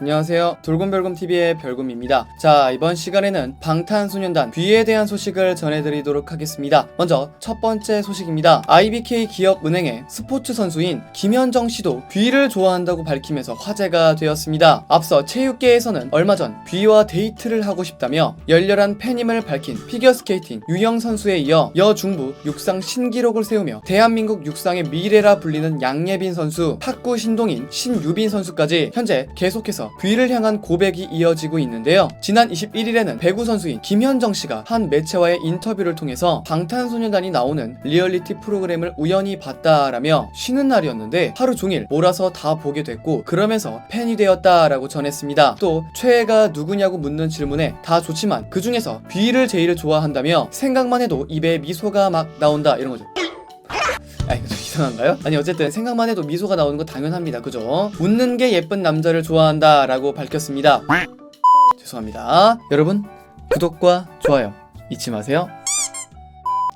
안녕하세요. 돌곰별곰TV의 별곰입니다. 자, 이번 시간에는 방탄소년단 B에 대한 소식을 전해드리도록 하겠습니다. 먼저 첫 번째 소식입니다. IBK 기업은행의 스포츠 선수인 김현정 씨도 B를 좋아한다고 밝히면서 화제가 되었습니다. 앞서 체육계에서는 얼마 전 B와 데이트를 하고 싶다며 열렬한 팬임을 밝힌 피겨스케이팅 유영 선수에 이어 여중부 육상 신기록을 세우며 대한민국 육상의 미래라 불리는 양예빈 선수, 탁구 신동인 신유빈 선수까지 현재 계속해서 B를 향한 고백이 이어지고 있는데요. 지난 21일에는 배구 선수인 김현정 씨가 한 매체와의 인터뷰를 통해서 방탄소년단이 나오는 리얼리티 프로그램을 우연히 봤다라며 쉬는 날이었는데 하루 종일 몰아서 다 보게 됐고 그러면서 팬이 되었다라고 전했습니다. 또 최애가 누구냐고 묻는 질문에 다 좋지만 그 중에서 B를 제일 좋아한다며 생각만 해도 입에 미소가 막 나온다 이런 거죠. 아이 이상한가요? 아니 어쨌든 생각만 해도 미소가 나오는 거 당연합니다 그죠? 웃는 게 예쁜 남자를 좋아한다 라고 밝혔습니다 죄송합니다 여러분 구독과 좋아요 잊지 마세요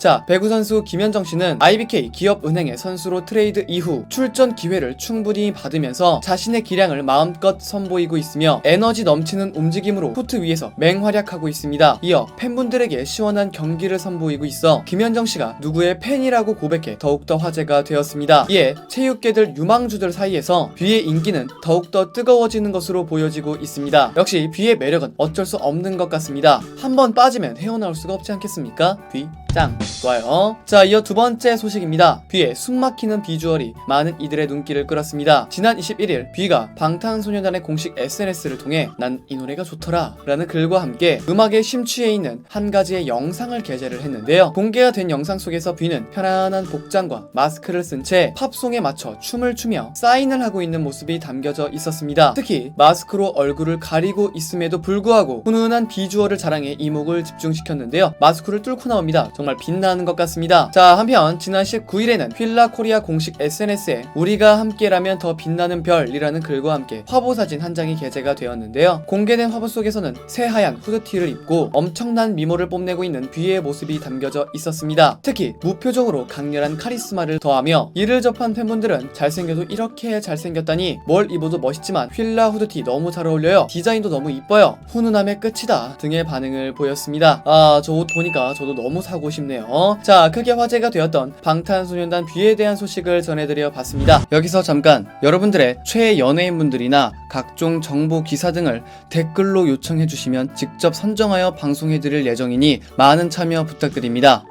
자, 배구 선수 김현정 씨는 IBK 기업은행의 선수로 트레이드 이후 출전 기회를 충분히 받으면서 자신의 기량을 마음껏 선보이고 있으며 에너지 넘치는 움직임으로 코트 위에서 맹활약하고 있습니다. 이어 팬분들에게 시원한 경기를 선보이고 있어 김현정 씨가 누구의 팬이라고 고백해 더욱더 화제가 되었습니다. 이에 체육계들 유망주들 사이에서 뷔의 인기는 더욱더 뜨거워지는 것으로 보여지고 있습니다. 역시 뷔의 매력은 어쩔 수 없는 것 같습니다. 한번 빠지면 헤어나올 수가 없지 않겠습니까? 뷔 짱! 좋아요. 자, 이어 두 번째 소식입니다. 뷔의 숨막히는 비주얼이 많은 이들의 눈길을 끌었습니다. 지난 21일 뷔가 방탄소년단의 공식 SNS를 통해 난 이 노래가 좋더라 라는 글과 함께 음악에 심취해 있는 한 가지의 영상을 게재를 했는데요. 공개가 된 영상 속에서 뷔는 편안한 복장과 마스크를 쓴 채 팝송에 맞춰 춤을 추며 사인을 하고 있는 모습이 담겨져 있었습니다. 특히 마스크로 얼굴을 가리고 있음에도 불구하고 훈훈한 비주얼을 자랑해 이목을 집중시켰는데요. 마스크를 뚫고 나옵니다. 정말 빛 나는 것 같습니다. 자, 한편 지난 19일에는 필라 코리아 공식 SNS에 우리가 함께라면 더 빛나는 별이라는 글과 함께 화보 사진 한 장이 게재가 되었는데요. 공개된 화보 속에서는 새하얀 후드티를 입고 엄청난 미모를 뽐내고 있는 뷔의 모습이 담겨져 있었습니다. 특히 무표정으로 강렬한 카리스마를 더하며 이를 접한 팬분들은 잘생겨도 이렇게 잘생겼다니 뭘 입어도 멋있지만 필라 후드티 너무 잘 어울려요. 디자인도 너무 이뻐요. 훈훈함의 끝이다 등의 반응을 보였습니다. 아, 저 옷 보니까 저도 너무 사고 싶 네요. 자, 크게 화제가 되었던 방탄소년단 뷔에 대한 소식을 전해드려 봤습니다. 여기서 잠깐 여러분들의 최애 연예인분들이나 각종 정보 기사 등을 댓글로 요청해 주시면 직접 선정하여 방송해 드릴 예정이니 많은 참여 부탁드립니다.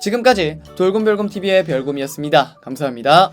지금까지 돌곰별곰TV의 별곰이었습니다. 감사합니다.